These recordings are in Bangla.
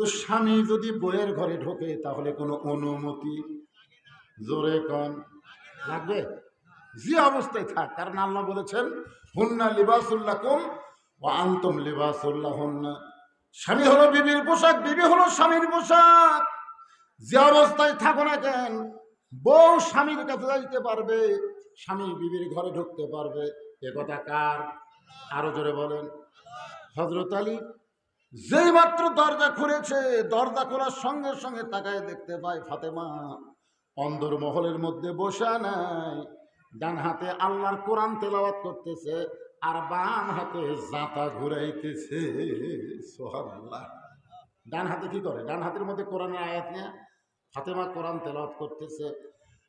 তো স্বামী যদি বইয়ের ঘরে ঢোকে, তাহলে কোনো অনুমতি? জোরে কন। লাগবে? যে অবস্থায় থাক, কারণ আল্লাহ বলেছেন, হুন্না লিবাসুল্লাহ কুম ও আন্তম লিবাসুল্লাহ হুন্না স্বামী হলো বিবির পোশাক, বিবি হলো স্বামীর পোশাক। যে অবস্থায় থাকো না কেন, বউ স্বামীর কাছে যাইতে পারবে, স্বামী বিবির ঘরে ঢুকতে পারবে। এ কথা কার? আরও জোরে বলেন। হজরত আলী? যেই মাত্র দরজা খুলেছে, দরজা খোলার সঙ্গে সঙ্গে তাকায় দেখতে পায় ফাতেমা। অন্দর মহলের মধ্যে বসা নাই। ডান হাতে আল্লাহর কোরআন তেলাওয়াত করতেছে আর বাম হাতে জাতা ঘুরাইতেছে। ডান হাতে কি করে? ডান হাতের মধ্যে কোরআনের আয়াত নিয়ে ফাতেমা কোরআন তেলাওয়াত করতেছে।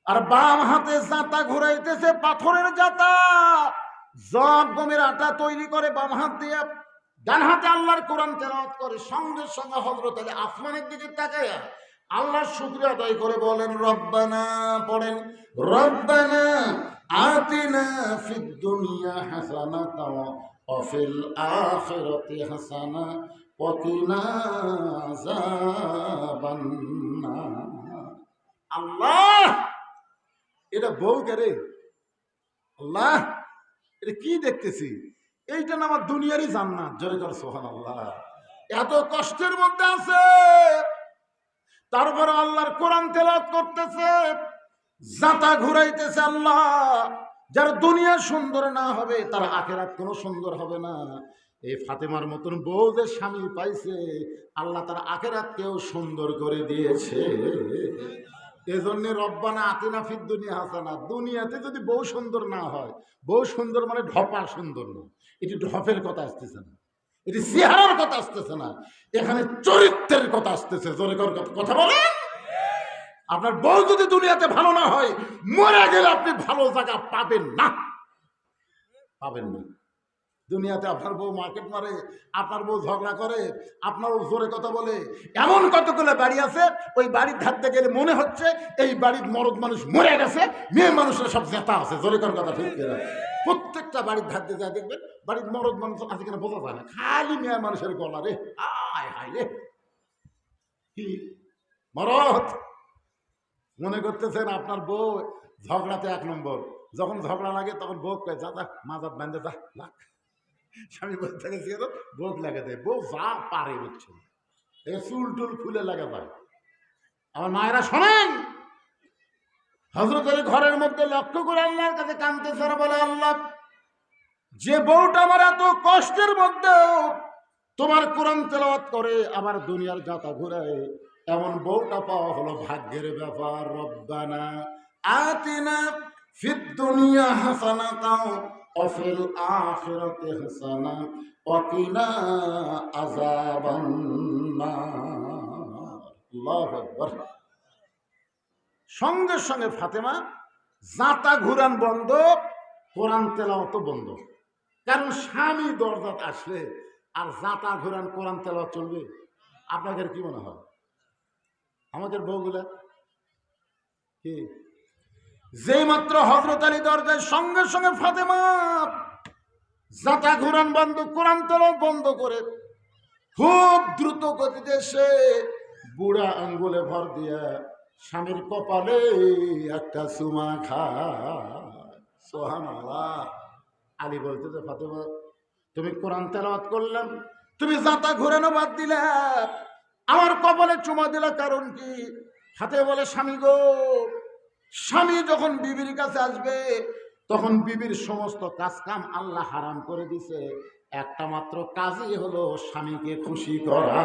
আর বাম হাতে জাতা ঘুরাইতেছে পাথরের জাতা জব গমের আটা তৈরি করে বাম হাত দিয়ে ডান হাতে আল্লাহর কোরআন তেলাওয়াত করে, সঙ্গে সঙ্গে হজরত আলী আসমানের দিকে তাকায় আল্লাহর শুক্রিয়া আদায় করে বলেন, রব্বানা, পড়েন, রব্বানা আতিনা ফিদ দুনিয়া হাসানাতা ওয়া ফিল আখিরাতি হাসানা ওয়া কিনা আযাবান আল্লাহ! এটা বউ রে। আল্লাহ! এটা কি দেখতেছি? এইটা না আমার দুনিয়ারই জান্নাত। জয় কর সোহান আল্লাহ এত কষ্টের মধ্যে আছে। তারপরে আল্লাহর কোরআন তেলাওয়াত করতেছে। জাতা ঘুরাইতেছে আল্লাহ। যার দুনিয়া সুন্দর না হবে, তার আখেরাত কোনো সুন্দর হবে না। এই ফাতেমার মতন বউ যে স্বামী পাইছে, আল্লাহ তার আখেরাতকেও সুন্দর করে দিয়েছে। এজন্য রব্বানা আতিনা ফিদ দুনিয়া হাসানা। দুনিয়াতে যদি বউ সুন্দর না হয়, বউ সুন্দর মানে ঢপা সুন্দর না। এটি ঢপের কথা আসতেছে না। এটি চেহারার কথা আসতেছে না। এখানে চরিত্রের কথা আসতেছে। জোরে কথা- কথা বলেন। আপনার বউ যদি দুনিয়াতে ভালো না হয়, মরে গেলে আপনি ভালো জায়গা পাবেন না। পাবেন না। দুনিয়াতে আপনার বউ মার্কেট মারে, আপনার বউ ঝগড়া করে, আপনার জোরে কথা বলে, এমন কতগুলো বাড়ি আছে, ওই বাড়ির ধারতে গেলে মনে হচ্ছে এই বাড়ির মরদ মানুষ মরে গেছে, মেয়ে মানুষের সব জেতা আছে, জোরে কর কথা ঠিক প্রত্যেকটা বাড়ির ধারতে যা দেখবেন বাড়ির মরদ মানুষ আছে বোঝা যায় না, খালি মেয়ে মানুষের গলা রে আয় হায় রে। কি মরদ? মনে করতেছেন আপনার বউ ঝগড়াতে এক নম্বর, যখন ঝগড়া লাগে তখন বউ কয় যা যা মাজাত বান্ধে যা লাগ স্বামী বসে থাকে সিয়ারো বউ লাগে দেয় বউ যা পারে বুঝছেন চুল টুল ফুলে লাগে যায় আমার মায়েরা শোনেন! হজরত আলী ঘরের মধ্যে লক্ষ্য করে আল্লাহর কাছে কানতেছে আর বলে, আল্লাহ, যে বউটা আমার এত কষ্টের মধ্যেও তোমার কোরআন তেলাওয়াত করে আবার দুনিয়ার যাতা ঘুরায় এমন বউটা পাওয়া হলো ভাগ্যের ব্যাপার। রব্বানা আতিনা ফিদ দুনিয়া হাসানাতাও আখিরাতি হাসানা ওয়াকিনা আযাবান নার। আল্লাহু আকবার। সঙ্গে সঙ্গে ফাতেমা জাতা ঘুরান বন্ধ, কোরআন তেলাওয়াত বন্ধ। কারণ স্বামী দরজাত আসলে আর জাতা ঘুরান কোরআন তেলাওয়াত চলবে। আপনাদের কি মনে হয়? আমাদের বউগুলা? কি? যেই মাত্র হজরত আলী দরজায় সঙ্গে সঙ্গে ফাতেমা জাতা ঘুরান বন্ধ, কোরআন তেলাওয়াত বন্ধ করে খুব দ্রুত গতিতে সে বুড়া আঙ্গুলে ভর দিয়া স্বামীর কপালে একটা সুমা খায়। সোহান আলী বলতে যে, ফাতেমা, তুমি কোরআন তেলাওয়াত করলাম, তুমি জাতা ঘুরানো বাদ দিলে, আমার কপালে চুমা দিলা কারণ কি? হাতে বলে, স্বামী গো স্বামী যখন বিবির কাছে আসবে, তখন বিবির সমস্ত কাজ কাম আল্লাহ হারাম করে দিছে। একটা মাত্র কাজই হলো স্বামীকে খুশি করা।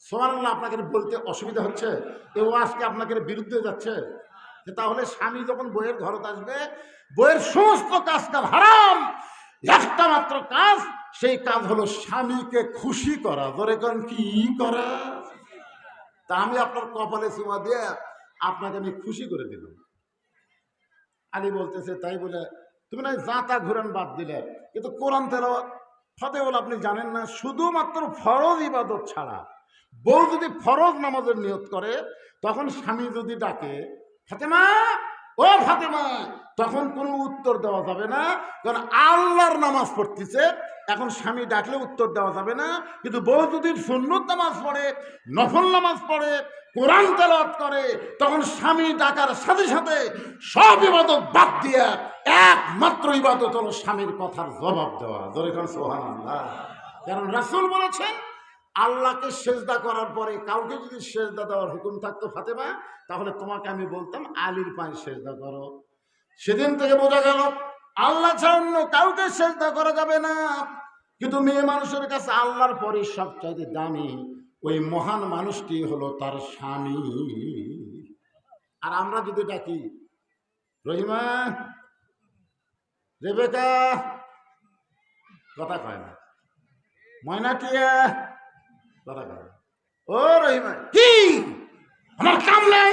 সোমানাল্লাহ আপনাকে বলতে অসুবিধা হচ্ছে? এও আজকে আপনাকে বিরুদ্ধে যাচ্ছে? তাহলে স্বামী যখন বইয়ের ঘরত আসবে, বইয়ের সমস্ত কাজ কাম হারাম। একটা মাত্র কাজ, সেই কাজ হলো স্বামীকে খুশি করা। ধরে কারণ কি করা? তা আমি আপনার কপালে সীমা দিয়ে আপনাকে আমি খুশি করে দিলাম। আলী বলতেছে, তাই বলে, তুমি না জাঁতা ঘুরান বাদ দিলে? কিন্তু কোরআন তেল বলে আপনি জানেন না, শুধুমাত্র ফরজ ইবাদত ছাড়া। বউ যদি ফরজ নামাজের নিয়ত করে, তখন স্বামী যদি ডাকে, ফাতেমা, ও ফাতেমা তখন কোনো উত্তর দেওয়া যাবে না, কারণ আল্লাহর নামাজ পড়তেছে এখন স্বামী ডাকলে উত্তর দেওয়া যাবে না, কিন্তু বউ যদি সুন্নত নামাজ পড়ে, নফল নামাজ পড়ে, কোরআন তেলাওয়াত করে, তখন স্বামী ডাকার সাথে সাথে সব ইবাদত বাদ দিয়া একমাত্র ইবাদত হলো স্বামীর কথার জবাব দেওয়া। কারণ সোহান কারণ রাসূল বলেছেন, আল্লাহকে সেজদা করার পরে কাউকে যদি সেজদা দেওয়ার হুকুম থাকতো ফাতেমা, তাহলে তোমাকে আমি বলতাম, আলীর পায়ে সেজদা করো। সেদিন থেকে বোঝা গেল আল্লাহ ছাড়া অন্য কাউকে সেজদা করা যাবে না। কিন্তু মেয়ে মানুষের কাছে আল্লাহর পরে সবচাইতে দামি ওই মহান মানুষটি হলো তার স্বামী। আর আমরা যদি ডাকি, রহিমা, রেবেকা, কথা কয় না। ময়না টিয়া কথা কয়। ও রহিমা, কি? আমার কাম নাই?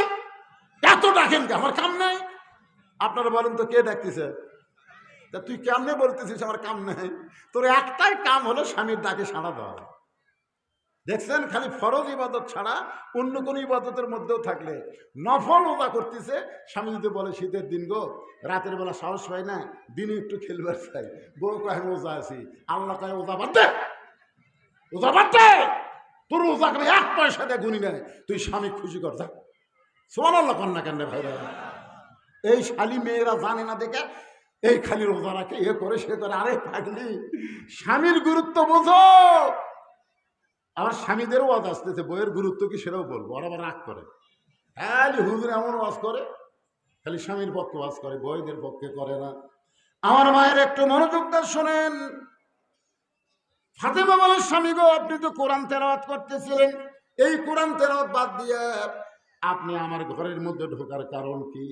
এত ডাকেন কি? আমার কাম নাই? আপনারা বলেন তো কে ডাকতেছে? তা তুই কেমনে বলতেছিস আমার কাম নাই? তোর একটাই কাম হলো স্বামীর ডাকে সাড়া দেওয়া। দেখছেন? খালি ফরজ ইবাদত ছাড়া অন্য কোনো ইবাদতের মধ্যেও থাকলে নফল ওজা করতেছে। স্বামী যদি বলে, শীতের দিন গো, রাতের বেলা সাহস পাই না? দিনে একটু খেলবার চাই। বউ কয় ওজা আছি। আল্লাহ কয় ওজা দে। ওজা দে। তোর ওজা করে এক পয়সা দিয়ে গুনি নেয় তুই স্বামী খুশি কর, যা। সোমান আল্লাহ কন্যা কেন ভাই এই শালি মেয়েরা জানে না দেখে এই খালি রোজা রাখে এ করে, সে করে, আরে থাকলি স্বামীর গুরুত্ব বোঝো। আমার স্বামীদেরও ওয়াজ আসতেছে, বইয়ের গুরুত্ব কি সেটাও বলব, ওরা আবার রাগ করে। খালি হুজুর এমন ওয়াজ করে, খালি স্বামীর পক্ষে ওয়াজ করে, বইদের পক্ষে করে না। আমার মায়ের একটু মনোযোগ শোনেন। ফাতেমা বলে, স্বামী গো, আপনি তো কোরআন তেলাওয়াত করতেছিলেন। এই কোরআন তেলাওয়াত বাদ দিয়ে আপনি আমার ঘরের মধ্যে ঢোকার কারণ কি?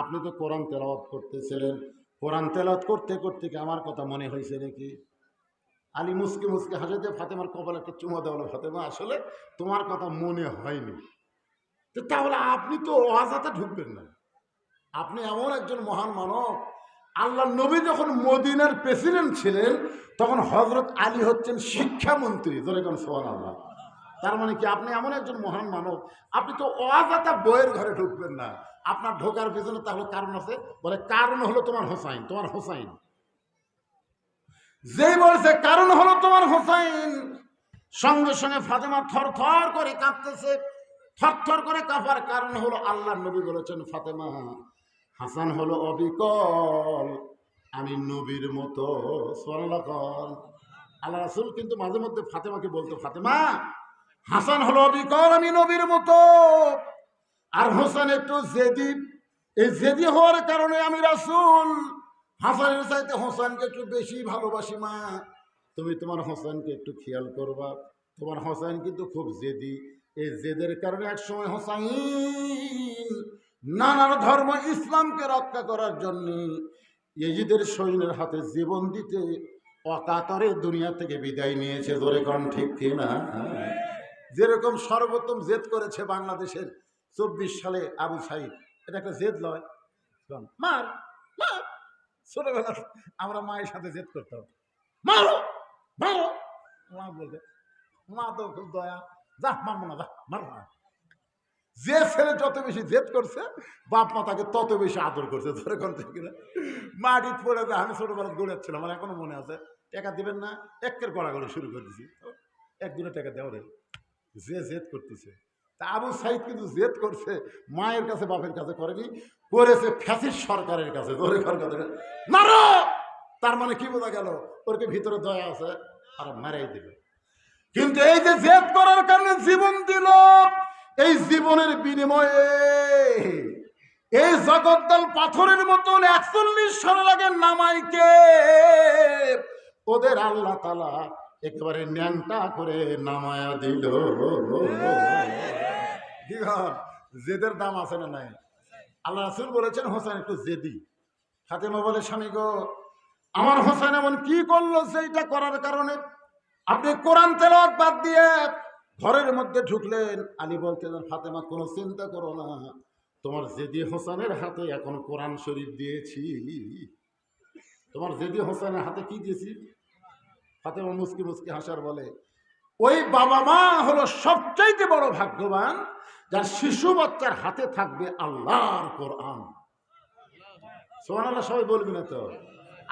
আপনি তো কোরআন তেলাওয়াত করতেছিলেন। কোরআন তেলাওয়াত করতে করতে আমার কথা মনে হয়েছে নাকি? আলী মুসকে মুসকে হাসে ফাতেমার কপাল একটা চুমা দেওয়া ফাতেমা, আসলে তোমার কথা মনে হয়নি। তো তাহলে আপনি তো অহাজাতে ঢুকবেন না। আপনি এমন একজন মহান মানব আল্লাহ নবী যখন মদিনার প্রেসিডেন্ট ছিলেন, তখন হজরত আলী হচ্ছেন শিক্ষামন্ত্রী। যেরকম সোহান আল্লাহ। তার মানে কি আপনি এমন একজন মহান মানব? আপনি তো অজাতা বইয়ের ঘরে ঢুকবেন না। আপনার ঢোকার পেছনে তাহলে কারণ আছে? বলে, কারণ হলো তোমার হোসাইন তোমার হোসাইন। যে বলছে, কারণ হলো তোমার হোসাইন। সঙ্গে সঙ্গে ফাতেমা থর থর করে কাঁপতেছে থর থর করে কাঁপার কারণ হলো আল্লাহ নবী বলেছেন, ফাতেমা, হাসান হলো অবিকল, আমি নবীর মতো। স্বর্ণকল আল্লাহ রাসুল কিন্তু মাঝে মধ্যে ফাতেমাকে বলতো, ফাতেমা হাসান হলো অবিকল আমি নবীর মতো। আর হোসেন একটু জেদি। এই জেদি হওয়ার কারণে আমি রাসুল। হাসানের চাইতে হোসেনকে একটু বেশি ভালোবাসি মা। তুমি তোমার হোসেনকে একটু খেয়াল করবা। তোমার হোসেন কিন্তু খুব জেদি। এই জেদের কারণে একসময় হোসাইন নানান ধর্ম ইসলামকে রক্ষা করার জন্য ইজিদের সৈন্যের হাতে জীবন দিতে অকাতরে দুনিয়া থেকে বিদায় নিয়েছে। ধরে কন, ঠিক কিনা? যেরকম সর্বোত্তম জেদ করেছে বাংলাদেশের চব্বিশ সালে আবু সাইদ, এটা একটা জেদ লয়। মার মার, ছোটবেলা আমরা মায়ের সাথে জেদ করতাম। মারো মারো। মা বলতে, মা তো খুব দয়া, যা, মারবো না, যা, মারবো না। যে ছেলে যত বেশি জেদ করছে, বাপ মা তাকে তত বেশি আদর করছে। ধরে কোন থেকে না? মাটি পড়ে যায় আমি ছোটবেলা দৌড়াচ্ছিলাম, আমার এখনও মনে আছে, টাকা দিবেন না, একের গড়াগড়ি শুরু করে দিছি। এক দুটো টাকা দেওয়া যে জেদ করতেছে। তা আবু সাইদ কিন্তু জেদ করছে, মায়ের কাছে, বাপের কাছে করেনি, করেছে ফ্যাসিস সরকারের কাছে কাছে মারো! তার মানে কি বোঝা গেল? ওর কি ভিতরে দয়া আছে? আর মারাই দিল। কিন্তু এই যে জেদ করার কারণে জীবন দিল, এই জীবনের বিনিময়ে এই জগদ্দল পাথরের মতন একচল্লিশ সরলাগের নামাইকে ওদের আল্লাহ তালা একেবারে ন্যাংটা করে নামায়া দিল। জেদের দাম আছে না নাই? আল্লাহ রাসুল বলেছেন, হোসেন একটু জেদি। ফাতেমা বলে, স্বামী গো, আমার হোসেন এমন কি করল সেইটা করার কারণে? আপনি কোরআন তেলাওয়াত বাদ দিয়ে ঘরের মধ্যে ঢুকলেন। আলী বলতেন, ফাতেমা, কোনো চিন্তা করো না। তোমার জেদি হোসেনের হাতে এখন কোরআন শরীফ দিয়েছি। তোমার জেদি হোসেনের হাতে কি দিয়েছি? ফাতেমা মুসকি মুসকি হাসার বলে, ওই বাবা মা হলো সবচাইতে বড় ভাগ্যবান, যার শিশু বাচ্চার হাতে থাকবে আল্লাহর কোরআন। আল্লাহ সবাই বলবি না তো?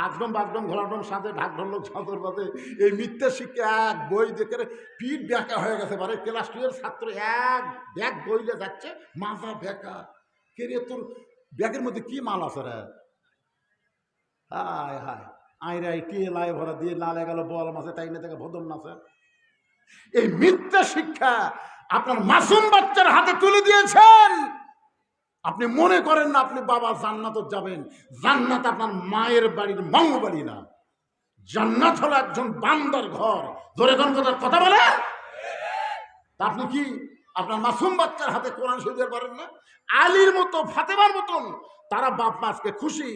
আকডম বাগডম ঘোলাডম সাথে ঢাক ঢোলক ছাতর বাদে এই মিথ্যা শিক্ষা এক বই দেখে পিঠ ব্যাকা হয়ে গেছে বারে ক্লাস টু এর ছাত্র এক ব্যাগ বইলে যাচ্ছে মাথা ব্যাকা। কে রে তোর ব্যাগের মধ্যে কি মাল আছে রে? হায় হায়। আইরাই টিয়ে লাই ভরা দিয়ে নালে গেল, বল মাছে, তাই না থেকে ভদম নাচে? এই মিথ্যা শিক্ষা আপনার মাসুম বাচ্চার হাতে তুলে দিয়েছেন। আপনি মনে করেন না আপনি বাবা জান্নাত যাবেন? জান্নাত আপনার মায়ের বাড়ির মঙ্গ বাড়ি না। জান্নাত হলো একজন বান্দার ঘর। ধরে কোন কথা কথা বলে? আপনি কি আপনার মাসুম বাচ্চার হাতে কোরআন শরীফের পারেন না? আলীর মতো, ফাতেমার মতন তারা বাপ মা আজকে খুশি।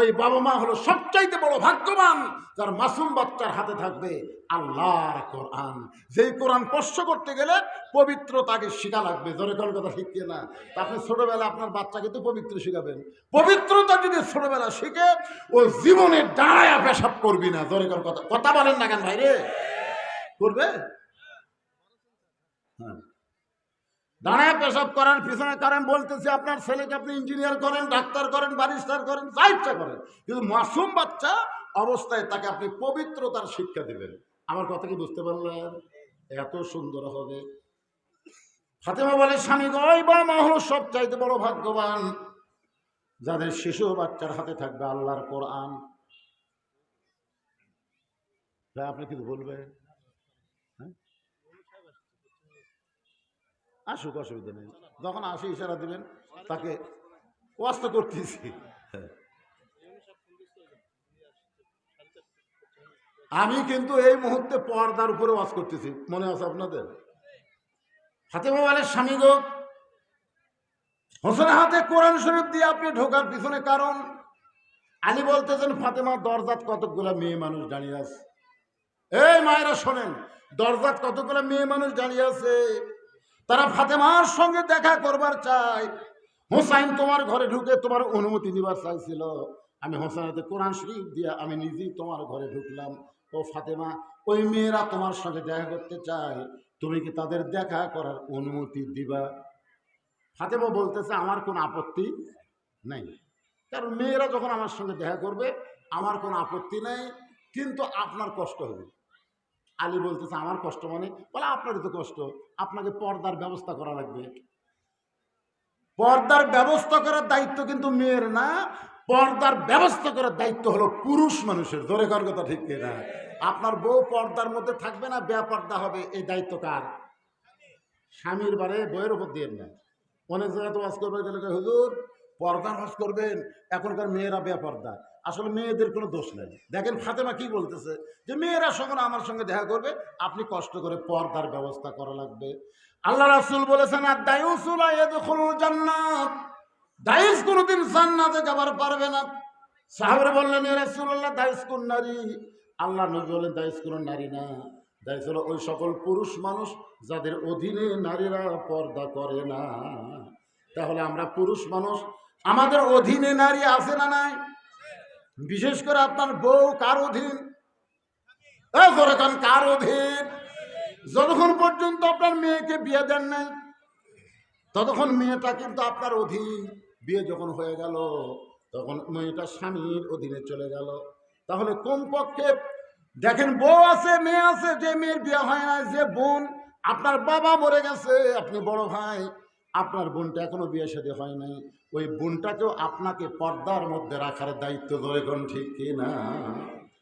ওই বাবা মা হলো সবচাইতে বড় ভাগ্যবান, যার মাসুম বাচ্চার হাতে থাকবে আল্লাহর কোরআন। যেই কোরআন স্পর্শ করতে গেলে পবিত্রতাকে শিখা লাগবে। জোরে কোন কথা শিখছে না আপনি ছোটবেলা আপনার বাচ্চাকে তো পবিত্র শিখাবেন। পবিত্রতা যদি ছোটবেলা শিখে, ও জীবনে দাঁড়ায় পেশাব করবি না। জোরে কোন কথা কথা বলেন না কেন ভাইরে করবে? হ্যাঁ। দাঁড়ায় পেশাব করার পিছনে কারণ বলতেছে, আপনার ছেলেকে আপনি ইঞ্জিনিয়ার করেন, ডাক্তার করেন ব্যারিস্টার করেন, যা ইচ্ছা করেন। কিন্তু মাসুম বাচ্চা অবস্থায় তাকে আপনি পবিত্রতার শিক্ষা দেবেন। আমার কথা কি বুঝতে পারলেন? এত সুন্দর হবে। ফাতেমা বলে, স্বামী গয় বা মা হলো সব চাইতে বড় ভাগ্যবান। যাদের শিশু বাচ্চার হাতে থাকবে আল্লাহর কোরআন। আপনি কিছু বলবেন? আসুক, অসুবিধা নেই। যখন আসে ইশারা দিবেন, তাকে কষ্ট করতেছি। আমি কিন্তু এই মুহূর্তে পর্দার উপরে ওয়াজ করতেছি। মনে আছে আপনাদের? হাতে মোবাইলের স্বামী গো, হোসেন হাতে কোরআন শরীফ দিয়ে আপনি ঢোকার পিছনে কারণ? আলী বলতেছেন, ফাতেমা, দরজাত কতকগুলা মেয়ে মানুষ দাঁড়িয়ে আছে? এই মায়েরা শোনেন, দরজাত কতগুলা মেয়ে মানুষ দাঁড়িয়ে আছে? তারা ফাতেমার সঙ্গে দেখা করবার চাই হোসাইন তোমার ঘরে ঢুকে তোমার অনুমতি দিবার চাইছিল। আমি হোসাইনতে কোরআন শরীফ দিয়ে আমি নিজেই তোমার ঘরে ঢুকলাম। ও ফাতেমা, ওই মেয়েরা তোমার সঙ্গে দেখা করতে চায়। তুমি কি তাদের দেখা করার অনুমতি দিবা? ফাতেমা বলতেছে, আমার কোনো আপত্তি নেই। কারণ মেয়েরা যখন আমার সঙ্গে দেখা করবে, আমার কোনো আপত্তি নেই, কিন্তু আপনার কষ্ট হবে। আলী বলতেছে, আমার কষ্ট মানে? বলে, আপনারই তো কষ্ট। আপনাকে পর্দার ব্যবস্থা করা লাগবে। পর্দার ব্যবস্থা করার দায়িত্ব কিন্তু মেয়ের না, পর্দার ব্যবস্থা করার দায়িত্ব হলো পুরুষ মানুষের। ধরে কর কথা ঠিক না আপনার বউ পর্দার মধ্যে থাকবে না, বেপর্দা হবে। এই দায়িত্ব কার? স্বামীর বারে বইয়ের উপর দিয়ে না অনেক জায়গায় তো ওয়াজ করবে হুজুর পর্দা ওয়াজ করবেন। এখনকার মেয়েরা বেপর্দা। আসলে মেয়েদের কোনো দোষ নেই। দেখেন ফাতেমা কি বলতেছে? যে মেয়েরা যখন আমার সঙ্গে দেখা করবে, আপনি কষ্ট করে পর্দার ব্যবস্থা করা লাগবে। আল্লাহ রাসুল বলেছেন আর দায়ুসুল জান্নাত। দায়ুস কোনোদিন জান্নাতে যাবার পারবে না। সাহাবরে বললেন এ রাসূলুল্লাহ, দায়ুস কোন নারী? আল্লাহ নবী বলেন দায়ুস কোন নারী না। দায়ুস হলো ওই সকল পুরুষ মানুষ যাদের অধীনে নারীরা পর্দা করে না। তাহলে আমরা পুরুষ মানুষ, আমাদের অধীনে নারী আছে না নাই? বিশেষ করে আপনার বউ কার অধীন? কার অধীন? যতক্ষণ পর্যন্ত আপনার মেয়েকে বিয়ে দেন নাই, ততক্ষণ মেয়েটা কিন্তু আপনার অধীন। বিয়ে যখন হয়ে গেল, তখন মেয়েটা স্বামীর অধীনে চলে গেল। তাহলে কমপক্ষে দেখেন বউ আছে, মেয়ে আছে, যে মেয়ের বিয়ে হয় না যে বোন আপনার বাবা মরে গেছে, আপনি বড় ভাই আপনার বোনটা এখনও বিয়ে সাথে হয় নাই। ওই বোনটাকেও আপনাকে পর্দার মধ্যে রাখার দায়িত্ব ধরে ঠিক কি না?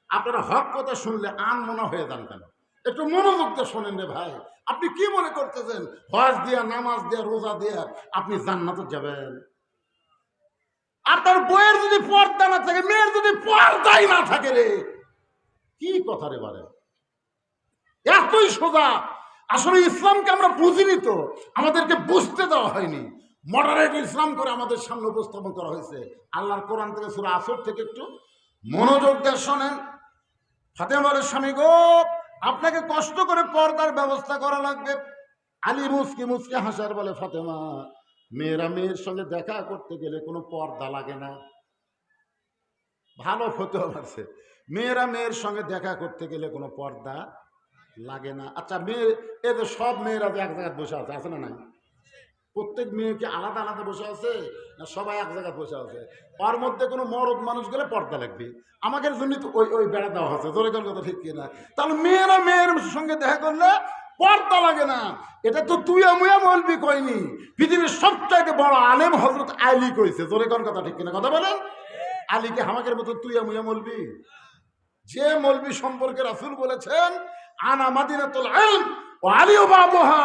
আপনারা হক কথা শুনলে আন মনে হয়ে যান কেন? একটু মনোযোগ শোনেন রে ভাই। আপনি কি মনে করতেছেন? হজ দিয়া, নামাজ দিয়া, রোজা দিয়া আপনি জান্নাতে যাবেন। আপনার বইয়ের যদি পর্দা না থাকে, মেয়ের যদি পর্দাই না থাকে রে, কি কথা রে বারে? এতই সোজা আসলে ইসলামকে আমরা বুঝিনি তো। আমাদেরকে বুঝতে দেওয়া হয়নি। মডারেট ইসলাম করে আমাদের সামনে উপস্থাপন করা হয়েছে। আল্লাহর কোরআন থেকে সুরা আসর থেকে একটু মনোযোগ দিয়ে শোনেন। ফাতেমারের স্বামী গো, আপনাকে কষ্ট করে পর্দার ব্যবস্থা করা লাগবে। আলী মুসকি মুসকি হাসার বলে, ফাতেমা, মেয়েরা মেয়ের সঙ্গে দেখা করতে গেলে কোনো পর্দা লাগে না। ভালো ফতেও লাগছে। মেয়েরা মেয়ের সঙ্গে দেখা করতে গেলে কোনো পর্দা লাগে না। আচ্ছা মেয়ে এ তো সব মেয়েরা যে এক জায়গায় বসে আছে আছে না নাই? প্রত্যেক মেয়েকে আলাদা আলাদা বসে আছে, না সবাই এক জায়গায় বসে আছে? ওর মধ্যে কোনো মরদ মানুষ গেলে পর্দা লাগবে। আমাদের জন্য তো ওই ওই বেড়া দেওয়া হচ্ছে জোরে কথা ঠিক কিনা তাহলে মেয়েরা মেয়ের সঙ্গে দেখা করলে পর্দা লাগে না। এটা তো তুই আমুয়া বলবি কইনি। পৃথিবীর সবচাইতে বড় আলেম হজরত আলী কইছে, জোরে কথা ঠিক কিনা কথা বলেন? আলীকে হামাকের মতো তুই আমুয়া বলবি যে মলবি সম্পর্কে রাসূল বলেছেন আনা মাদিনাতুল ইলম ও আলী বাবুহা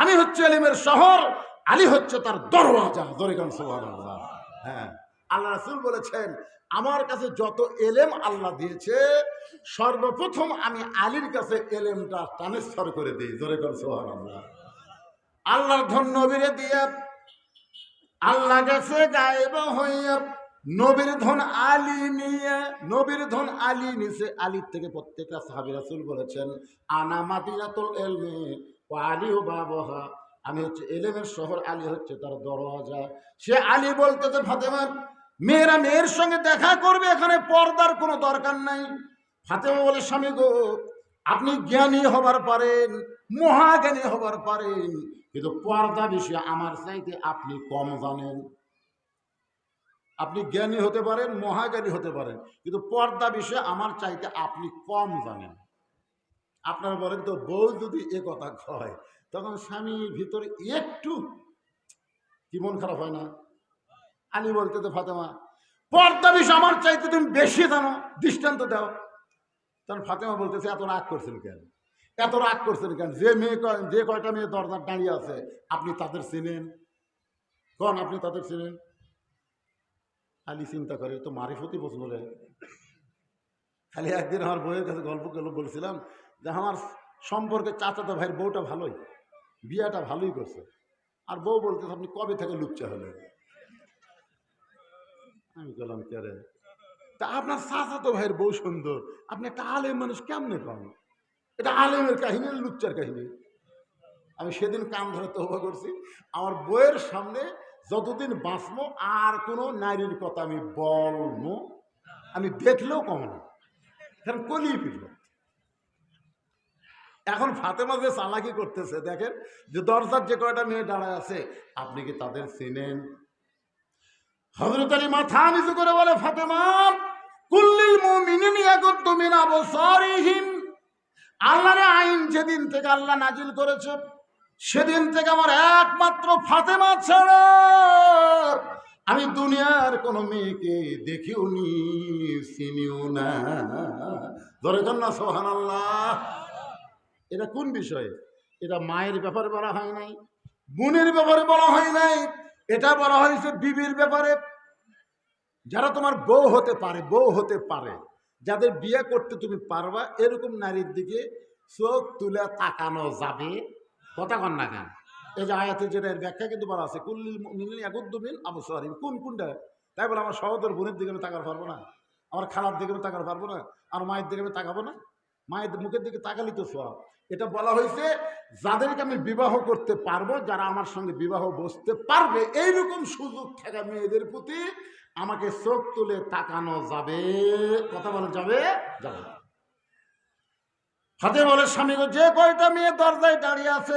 আমি হচ্ছে এলিমের শহর, আলী হচ্ছে তার দরওয়াজা। জরিগান সুবহানাল্লাহ। হ্যাঁ। আল্লাহ রাসূল বলেছেন, আমার কাছে যত এলেম আল্লাহ দিয়েছে, সর্বপ্রথম আমি আলীর কাছে এলেমটা ট্রান্সফার করে দিই। জরিগান সুবহানাল্লাহ। আল্লাহর ধন নবীরে দিয়ে আল্লাহ গেছে গায়েব হইয়া নবীর ধন আলী নিয়ে, নবীর ধন আলী নিছে আলীর থেকে প্রত্যেকটা সাহাবী রাসূল বলেছেন, আনা মাদিনাতুল ইলমি ও আলী ও বাবহা। আমি হচ্ছে এলেমের শহর, আলী হচ্ছে তার দরওয়াজা। সে আলী বলতেছে ফাতেমা, মেয়েরা মেয়ের সঙ্গে দেখা করবে, এখানে পর্দার কোনো দরকার নাই। ফাতেমা বলে, স্বামী গো, আপনি জ্ঞানী হবার পারেন, মহাজ্ঞানী হবার পারেন, কিন্তু পর্দা বিষয়ে আমার চাইতে আপনি কম জানেন। আপনি জ্ঞানী হতে পারেন, মহাজ্ঞানী হতে পারেন, কিন্তু পর্দা বিষয়ে আমার চাইতে আপনি কম জানেন। আপনারা বলেন তো, বউ যদি এ কথা কয়, তখন স্বামীর ভিতরে একটু কি মন খারাপ হয় না? আলী বলতে তো ফাতেমা, পর্দা বিষয়ে আমার চাইতে তুমি বেশি জানো, দৃষ্টান্ত দাও। তখন ফাতেমা বলতেছে, এত রাগ করছেন কেন? এত রাগ করছেন কেন? যে মেয়ে যে কয়টা মেয়ে দরজার দাঁড়িয়ে আছে, আপনি তাদের চেনেন? কন আপনি তাদের চেনেন? খালি চিন্তা করে তো মারিফতি প্রশ্ন রে। খালি একদিন আমার বইয়ের কাছে গল্প গল্প বলছিলাম যে, আমার সম্পর্কে চাচাতো ভাইয়ের বউটা ভালোই, বিয়াটা ভালোই করছে। আর বউ বলতে আপনি কবে থেকে লুচ্চা হলেন? আমি বললাম, কে তা আপনার চাচাতো ভাইয়ের বউ সুন্দর, আপনি একটা আলেম মানুষ কেমনে পান? এটা আলেমের কাহিনী, লুচ্চার কাহিনী। আমি সেদিন কান ধরে তহবা করছি, আমার বইয়ের সামনে যতদিন বাঁচবো, আর কোনো নারীর কথা আমি বলব, আমি দেখলেও কম না। কলিয়ে ফিরল এখন ফাতেমা যে চালাকি করতেছে, দেখেন যে দরজার যে কয়টা মেয়ে দাঁড়ায় আছে, আপনি কি তাদের চেনেন? হজরত আলী মাথা নিচু করে বলে, ফাতেমা কুল্লিল আইন যেদিন থেকে আল্লাহ নাজিল করেছে সেদিন থেকে আমার একমাত্র ফাতেমা ছাড়া আমি দুনিয়ার কোনো মেয়েকে দেখিও নি, চিনিও না। ধরে ধর না সোহান আল্লাহ এটা কোন বিষয়? এটা মায়ের ব্যাপারে বলা হয় নাই, বোনের ব্যাপারে বলা হয় নাই। এটা বলা হয়েছে বিবির ব্যাপারে। যারা তোমার বউ হতে পারে, বউ হতে পারে, যাদের বিয়ে করতে তুমি পারবা, এরকম নারীর দিকে চোখ তুলে তাকানো যাবে। কথা না কেন? এই যে আয়াতে যেটা এর ব্যাখ্যা কিন্তু বলা আছে, কুল্লিল মিনিল একুদ্দুমিন আবু কোন কোনটা? তাই বলে আমার সহোদর বোনের দিকে আমি তাকার পারব না। আমার খালার দিকে আমি তাকার পারব না। আর মায়ের দিকে আমি তাকাবো না। মায়ের মুখের দিকে তাকালি তো সব এটা বলা হয়েছে, যাদেরকে আমি বিবাহ করতে পারব, যারা আমার সঙ্গে বিবাহ বসতে পারবে, এইরকম সুযোগ থাকা মেয়েদের প্রতি আমাকে চোখ তুলে তাকানো যাবে। কথা বলা যাবে? যাবে। হাতে বলে, স্বামী যে কয়টা মেয়ে দরজায় দাঁড়িয়ে আছে,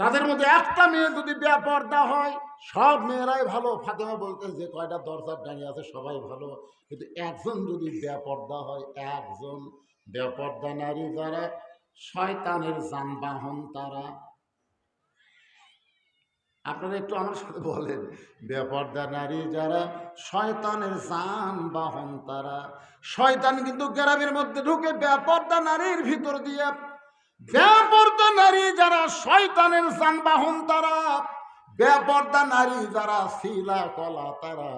তাদের মধ্যে একটা মেয়ে যদি বেপর্দা হয়, সব মেয়েরাই ভালো। ফাতেমা বলতেন যে কয়টা দরজার দাঁড়িয়ে আছে, সবাই ভালো। কিন্তু একজন যদি বেপর্দা হয়, একজন বেপর্দা নারী যারা, শয়তানের যানবাহন তারা আপনারা একটু আমার সাথে বলেন। বেপর্দা নারী যারা শয়তানের যানবাহন তারা। শয়তান কিন্তু গ্রামের মধ্যে ঢুকে বেপর্দা নারীর ভিতর দিয়ে। বেপর্দা নারী যারা শয়তানের যানবাহন তারা। বেপর্দা নারী যারা শিলা কলা তারা।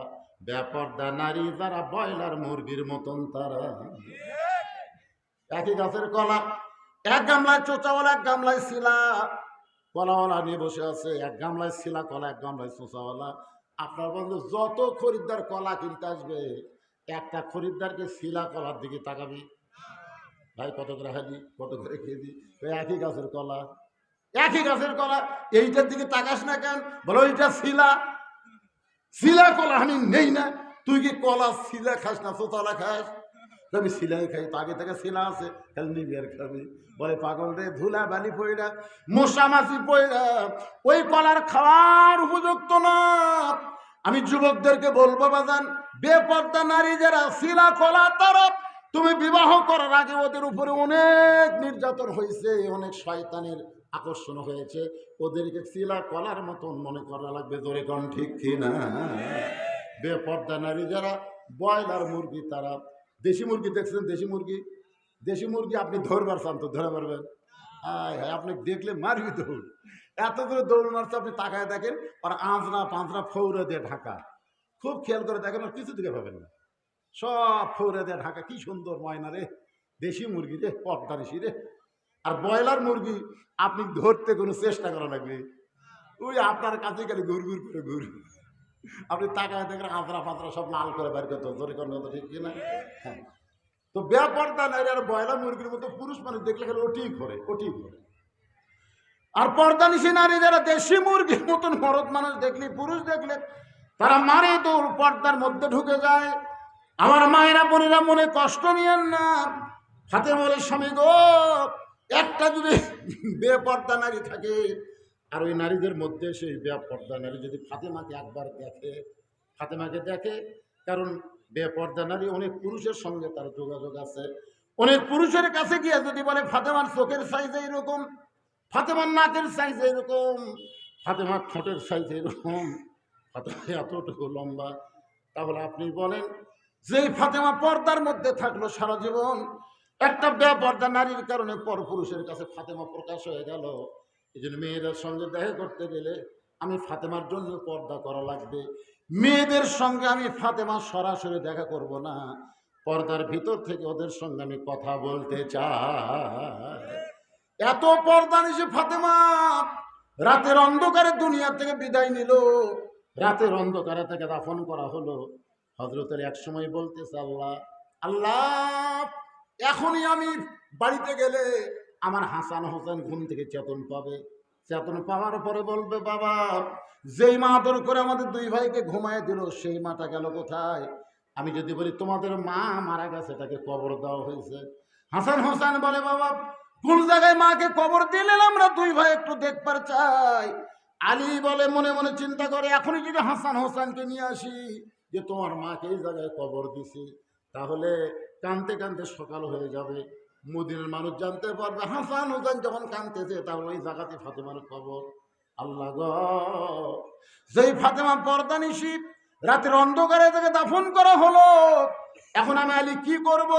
বেপর্দা নারী যারা বয়লার মুরগির মতন তারা। একই গাছের কলা, এক গামলায় চোচাওয়ালা, এক গামলায় শিলা। কলাওয়ালা নিয়ে বসে আছে, এক গামলায় শিলা কলা, এক গামলায় চোচাওয়ালা আপনার বন্ধু যত খরিদ্দার কলা কিনতে আসবে, একটা খরিদ্দারকে শিলা কলার দিকে তাকাবি। ভাই, কত করে হালি কত করে কেজি? একই গাছের কলা। একই গাছের কলা। এইটার দিকে তাকাস না কেন? বলো, এইটা শিলা। শিলা কলা আমি নেই না। তুই কি কলা শিলা খাস না চোতালা খাস? আমি সিলাই খাই তো থেকে সিলা আছে খালি নিবিয়ার খাবি বলে পাগল রে, ধুলা বালি পইরা, মশা মাছি পইরা, ওই কলার খাওয়ার উপযুক্ত না। আমি যুবকদেরকে বলব, বাজান, বেপর্দা নারী যারা শিলা কলা তারা তুমি বিবাহ করার আগে ওদের উপরে অনেক নির্যাতন হয়েছে, অনেক শয়তানের আকর্ষণ হয়েছে। ওদেরকে শিলা কলার মতন মনে করা লাগবে, জোরে কন ঠিক কিনা? বেপর্দা নারী যারা ব্রয়লার মুরগি তারা দেশি মুরগি দেখছেন, দেশি মুরগি? দেশি মুরগি আপনি ধরবার চান তো, ধরে পারবেন আয় হায়, আপনি দেখলে মারবি দৌড় এত করে দৌড় মারছে, আপনি তাকায় দেখেন আর আঁচড়া পাঁচড়া ফৌরে দিয়ে ঢাকা। খুব খেয়াল করে দেখেন, আর কিছু দিকে পাবেন না। সব ফৌরে দিয়ে ঢাকা, কি সুন্দর ময়না রে। দেশি মুরগি রে পদ্মারিসি রে। আর ব্রয়লার মুরগি, আপনি ধরতে কোনো চেষ্টা করা লাগবে। ওই আপনার কাছে গেলে ঘুর ঘুর করে ঘুর আপনি তাকায় দেখেন আঁচড়া পাঁচড়া সব লাল করে বের করতে জোরে করেন কথা ঠিক কিনা? হ্যাঁ। তো বেপর্দা নারী আর ব্রয়লার মুরগির মতো পুরুষ মানুষ দেখলে গেলে ওটি করে ওটি করে। আর পর্দা নিশি নারী যারা দেশি মুরগির মতন মরদ মানুষ দেখলে, পুরুষ দেখলে, তারা মারে দৌড়, পর্দার মধ্যে ঢুকে যায়। আমার মায়েরা, বোনেরা মনে কষ্ট নিয়েন না। হাতে বলে, স্বামী গো, একটা যদি বেপর্দা নারী থাকে আর ওই নারীদের মধ্যে সেই বেপর্দা নারী যদি ফাতেমাকে একবার দেখে, ফাতেমাকে দেখে, কারণ বেপর্দা নারী অনেক পুরুষের সঙ্গে তার যোগাযোগ আছে। অনেক পুরুষের কাছে গিয়ে যদি বলে, ফাতেমার চোখের সাইজ এইরকম, ফাতেমার নাকের সাইজ এরকম ফাতেমার ঠোঁটের সাইজ এরকম ফাতেমা এতটুকু লম্বা। তাহলে আপনি বলেন যে ফাতেমা পর্দার মধ্যে থাকল সারা জীবন, একটা বেপর্দা নারীর কারণে পরপুরুষের কাছে ফাতেমা প্রকাশ হয়ে গেল। এই জন্য মেয়েদের সঙ্গে দেখা করতে গেলে আমি ফাতেমার জন্য পর্দা করা লাগবে। মেয়েদের সঙ্গে আমি ফাতেমা সরাসরি দেখা করব না। পর্দার ভিতর থেকে ওদের সঙ্গে আমি কথা বলতে চাই। এত পর্দা নিছে ফাতেমা। রাতের অন্ধকারে দুনিয়া থেকে বিদায় নিল। রাতের অন্ধকারে থেকে দাফন করা হলো। হজরতের এক সময় বলতেছে আল্লাহ আল্লাহ, এখনই আমি বাড়িতে গেলে আমার হাসান হোসেন ঘুম থেকে চেতন পাবে। চেতন পাওয়ার পরে বলবে, বাবা, যেই মা আদর করে আমাদের দুই ভাইকে ঘুমায় দিল, সেই মাটা গেল কোথায়? আমি যদি বলি, তোমাদের মা মারা গেছে, তাকে কবর দেওয়া হয়েছে। হাসান হোসেন বলে, বাবা, কোন জায়গায় মাকে কবর দিলেন আমরা? দুই ভাই একটু দেখবার চাই। আলী বলে, মনে মনে চিন্তা করে, এখনই যদি হাসান হোসেনকে নিয়ে আসি যে তোমার মাকে এই জায়গায় কবর দিছি, তাহলে কানতে কানতে সকাল হয়ে যাবে। মদিনের মানুষ জানতে পারবে, হাসান হোসেন যখন কানতেছে তাহলে ওই জায়গাতে ফাতেমার কবর। আল্লাহ যেই ফাতেমা পর্দা নিশি রাতের অন্ধকারে থেকে দাফন করা হলো। এখন আমি আলী কি করব?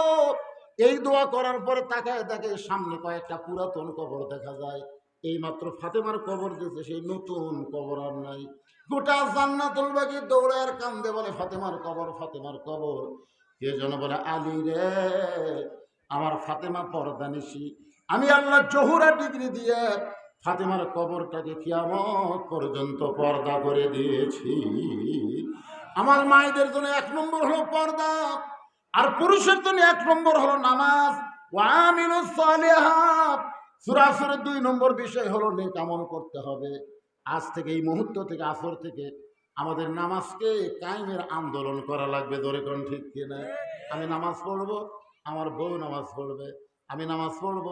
এই দোয়া করার পরে তাকায় তাকে সামনে কয়েকটা পুরাতন কবর দেখা যায়। এই মাত্র ফাতেমার কবর দিয়েছে, সেই নতুন কবর আর নাই। গোটা জান্নাতুল বাকি দৌড়ে আর কান্দে বলে, ফাতেমার কবর ফাতেমার কবর। কে যেন বলে, আলী রে আমার ফাতেমা পর্দা নিশি আমি আল্লাহ জহুরা ডিগ্রি দিয়ে ফাতেমার কবরটাকে কিয়ামত পর্যন্ত পর্দা করে দিয়েছি। আমার মায়েদের জন্য এক নম্বর হলো পর্দা, আর পুরুষের জন্য এক নম্বর হলো নামাজ। সুরাসুরের দুই নম্বর বিষয় হলো নেক আমল করতে হবে। আজ থেকে, এই মুহূর্ত থেকে, আসর থেকে আমাদের নামাজকে কায়েমের আন্দোলন করা লাগবে। ধরে কোন ঠিক কিনা? আমি নামাজ পড়ব? আমার বউ নামাজ পড়বে, আমি নামাজ পড়ব,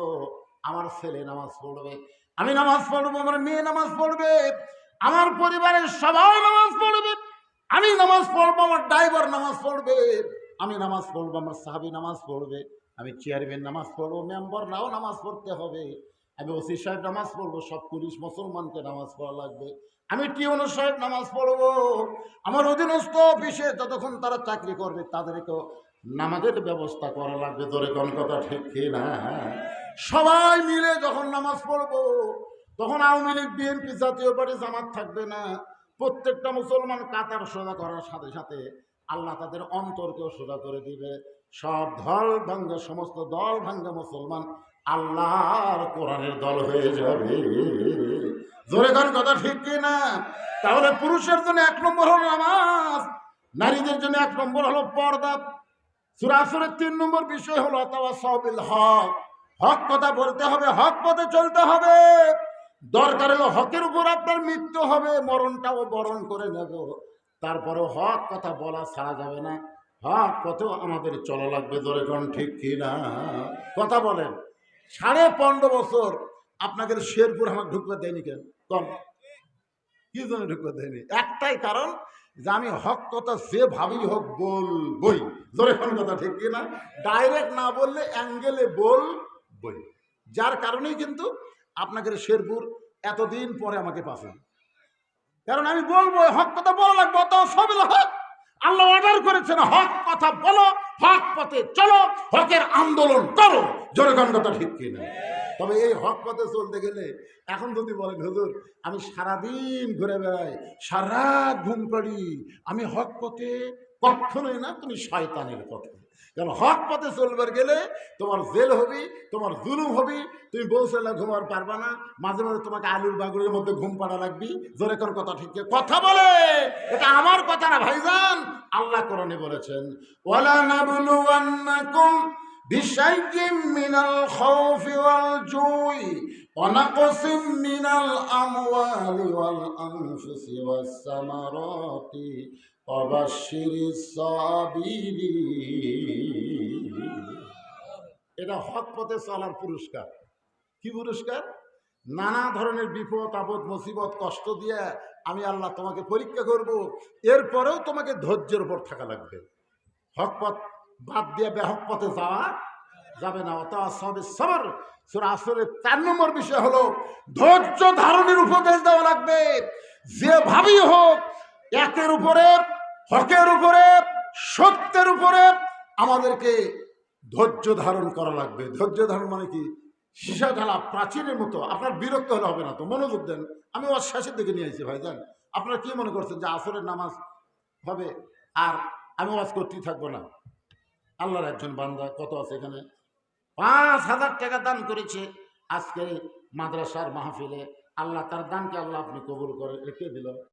আমার ছেলে নামাজ পড়বে, আমি নামাজ পড়ব, আমার মেয়ে নামাজ পড়বে, আমার পরিবারের সবাই নামাজ পড়বে, আমি নামাজ পড়ব, আমার ড্রাইভার নামাজ পড়বে, আমি নামাজ পড়ব, আমার সাহাবি নামাজ পড়বে, আমি চেয়ারম্যান নামাজ পড়ব মেম্বাররাও নামাজ পড়তে হবে, আমি ওসি সাহেব নামাজ পড়ব, সব পুলিশ মুসলমানকে নামাজ পড়া লাগবে, আমি টিউনো সাহেব নামাজ পড়ব, আমার অধীনস্থ অফিসে যতক্ষণ তারা চাকরি করবে, তাদেরকেও নামাজের ব্যবস্থা করা লাগবে তোরে কোন কথা ঠিক না? সবাই মিলে যখন নামাজ পড়ব, তখন আওয়ামী লীগ, বিএনপি জাতীয় পার্টি জামাত থাকবে না। প্রত্যেকটা মুসলমান কাতার সোজা করার সাথে সাথে আল্লাহ তাদের অন্তরকেও সোজা করে দিবে। সব দল ভাঙ্গা, সমস্ত দল ভাঙ্গা মুসলমান, আল্লাহর কোরআনের দল হয়ে যাবে। জোরে কোন কথা ঠিক না? তাহলে পুরুষের জন্য এক নম্বর হলো নামাজ, নারীদের জন্য এক নম্বর হলো পর্দা। সুরাসুরের তিন নম্বর বিষয় হলো তাওয়া সবিল হক। হক কথা বলতে হবে, হক পথে চলতে হবে। দরকার হলো হকের উপর আপনার মৃত্যু হবে, মরণটাও বরণ করে নেব। তারপরে হক কথা বলা ছাড়া যাবে না। হক পথে আমাদের চলা লাগবে, ধরে কোন ঠিক কি না কথা বলেন। সাড়ে পনেরো বছর আপনাকে শেরপুর আমাকে ঢুকতে দেয়নি কেন? কম। কি জন্য ঢুকতে দেয়নি? একটাই কারণ যে আমি হক কথা যে ভাবি হোক বল বই ধরে কোন কথা ঠিক কি না? ডাইরেক্ট না বললে অ্যাঙ্গেলে বল বই যার কারণেই কিন্তু আপনাকে শেরপুর এতদিন পরে আমাকে পাবেন কারণ আমি বলব, হক কথা বলা লাগবে অত সবেল হক। আল্লাহ অর্ডার করেছেন, হক কথা বলো, হক পথে চলো, হকের আন্দোলন করো। জনগণ কথা ঠিক কিনা তবে এই হক পথে চলতে গেলে, এখন যদি বলেন, হুজুর, আমি সারাদিন ঘুরে বেড়াই সারা ঘুম করি, আমি হক পথে কখনোই না, তুমি শয়তানের পথে। কারণ হক পথে চলবার গেলে তোমার জেল হবি, তোমার জুলুম হবি, তুমি বৌসলা ঘুমার পারবা না, মাঝে মাঝে তোমাকে আলুর বাগুড়ের মধ্যে ঘুম পাড়া লাগবি, জোরে কোন কথা ঠিক কথা বলে। এটা আমার কথা না, ভাইজান, আল্লাহ কোরআনে বলেছেন, ওয়ালা নাবলুওয়ান্নাকুম বিশাইয়্যিম মিনাল খাউফি ওয়াল জুই ونقص من الأموال والأنفس والثمرات وبشر الصابرين এটা হক পথে চলার পুরস্কার কি পুরস্কার নানা ধরনের বিপদ আপদ মুসিবত কষ্ট দিয়ে আমি আল্লাহ তোমাকে পরীক্ষা করব এরপরেও তোমাকে ধৈর্যের উপর থাকা লাগবে হক পথ বাদ দিয়ে বেহক পথে যাওয়া যাবে না। অত সবে সবর। সুরা আসলে চার নম্বর বিষয় হলো, ধৈর্য ধারণের উপদেশ দেওয়া লাগবে। যেভাবেই হোক, একের উপরে, হকের উপরে, সত্যের উপরে আমাদেরকে ধৈর্য ধারণ করা লাগবে। ধৈর্য ধারণ মানে কি? সীসা ঢালা প্রাচীনের মতো। আপনার বিরক্ত হলে হবে না তো, মনোযোগ দেন। আমি ওর শেষের দিকে নিয়ে আসি ভাই ভাইজান। আপনারা কি মনে করছেন যে আসরের নামাজ হবে? আর আমি ওয়াজ করতেই থাকব না। আল্লাহর একজন বান্দা, কত আছে এখানে? পাঁচ হাজার টাকা দান করেছে আজকে মাদ্রাসার মাহফিলে। আল্লাহ তার দানকে আল্লাহ আপনি কবুল করে রেখে দিল?